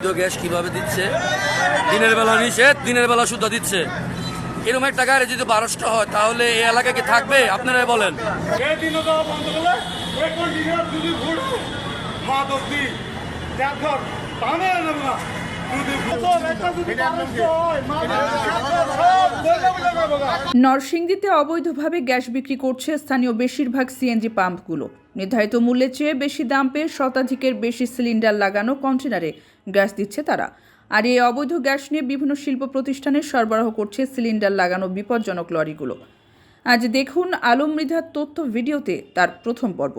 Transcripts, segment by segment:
Gas কীভাবে দিচ্ছে? দিনের বেলা নিষেধ দিনের বেলা শুদ্ধ দিচ্ছে। এরকম একটা গাড়ি যদি বারোশটা হয় তাহলে এই এলাকা কি থাকবে? আপনারা বলেন। হয়। নরসিংদীতে অবৈধভাবে গ্যাস বিক্রি করছে স্থানীয় বেশিরভাগ সিএনজি পাম্পগুলো। নির্ধারিত মূল্যের চেয়ে বেশি দাম পেয়ে শতাধিকের বেশি সিলিন্ডার লাগানো কন্টেনারে গ্যাস দিচ্ছে তারা। আর এই অবৈধ গ্যাস নিয়ে বিভিন্ন শিল্প প্রতিষ্ঠানে সরবরাহ করছে সিলিন্ডার লাগানো বিপজ্জনক লরিগুলো। আজ দেখুন আলম মৃধার তথ্য ভিডিওতে তার প্রথম পর্ব।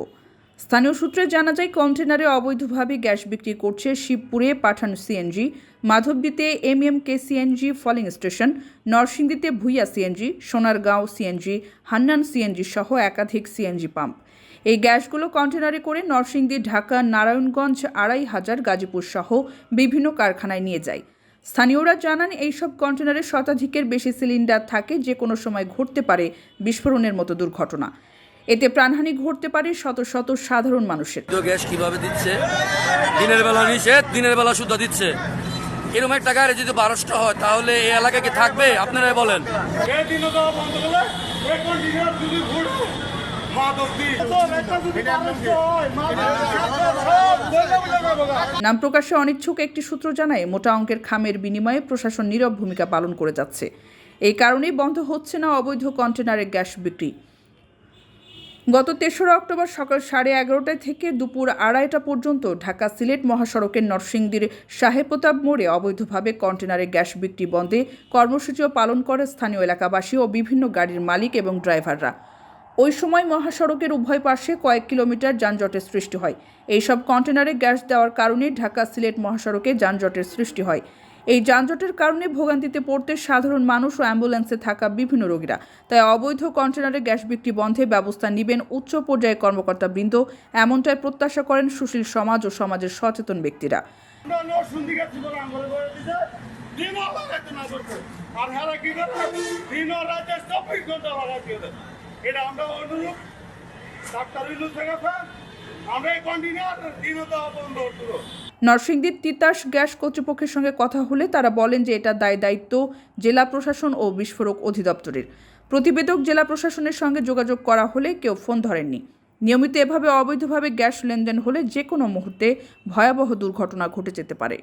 স্থানীয় সূত্রে জানা যায় কন্টেনারে অবৈধভাবে গ্যাস বিক্রি করছে শিবপুরে Pathan CNG মাধবদীতে M M K CNG filling station নরসিংদীতে Bhuiyan CNG Sonargaon CNG Hannan CNG সহ একাধিক সিএনজি পাম্প। এই গ্যাসগুলো কন্টেনারে করে নরসিংদী, ঢাকা, নারায়ণগঞ্জ আড়াই হাজার গাজীপুর সহ বিভিন্ন কারখানায় নিয়ে যায়। স্থানীয়রা জানান, এইসব কন্টেনারে শতাধিকের বেশি সিলিন্ডার থাকে যে কোনো সময় ঘটতে পারে বিস্ফোরণের মতো দুর্ঘটনা। এতে প্রাণহানি ঘটতে পারে শত শত সাধারণ মানুষের। গ্যাস কীভাবে দিচ্ছে? দিনের বেলা নিষেধ দিনের বেলা শুদ্ধ দিচ্ছে। এরকম একটা গাড়ি যদি বারোশটা হয় তাহলে এই এলাকা কি থাকবে? আপনারা বলেন। বারোশো। নাম প্রকাশে অনিচ্ছুক একটি সূত্র জানায় মোটা অঙ্কের খামের বিনিময়ে প্রশাসন নীরব ভূমিকা পালন করে যাচ্ছে। এই কারণেই বন্ধ হচ্ছে না অবৈধ কন্টেনারে গ্যাস বিক্রি। গত তেসরা অক্টোবর সকাল সাড়ে এগারোটা থেকে দুপুর আড়াইটা পর্যন্ত ঢাকা সিলেট মহাসড়কের নরসিংদীর সাহেব প্রতাপ মোড়ে অবৈধভাবে কন্টেনারে গ্যাস বিক্রি বন্ধে কর্মসূচিও পালন করে স্থানীয় এলাকাবাসী ও বিভিন্ন গাড়ির মালিক এবং ড্রাইভাররা। ওই সময় মহাসড়কের উভয় পাশে কয়েক কিলোমিটার যানজটের সৃষ্টি হয়। এইসব কন্টেনারে গ্যাস দেওয়ার কারণে ঢাকা সিলেট মহাসড়কে যানজটের সৃষ্টি হয়। এই যানজটের কারণে ভোগান্তিতে পড়তে সাধারণ মানুষ ও অ্যাম্বুলেন্সে থাকা বিভিন্ন রোগীরা। তাই অবৈধ কন্টেনারে গ্যাস বিক্রি বন্ধে ব্যবস্থা নেবেন উচ্চ পর্যায়ে কর্মকর্তাবৃন্দ, এমনটাই প্রত্যাশা করেন সুশীল সমাজ ও সমাজের সচেতন ব্যক্তিরা। আমরা এই কন্টিনিউয়ার দিনও দেওয়া বন্ধ নরসিংদীর তিতাস গ্যাস কর্তৃপক্ষের সঙ্গে কথা হলে তারা বলেন যে এটা দায় দায়িত্ব জেলা প্রশাসন ও বিস্ফোরক অধিদপ্তরের। প্রতিবেদক জেলা প্রশাসনের সঙ্গে যোগাযোগ করা হলে কেউ ফোন ধরেননি। নিয়মিত এভাবে অবৈধভাবে গ্যাস লেনদেন হলে যে কোনো মুহূর্তে ভয়াবহ দুর্ঘটনা ঘটে যেতে পারে।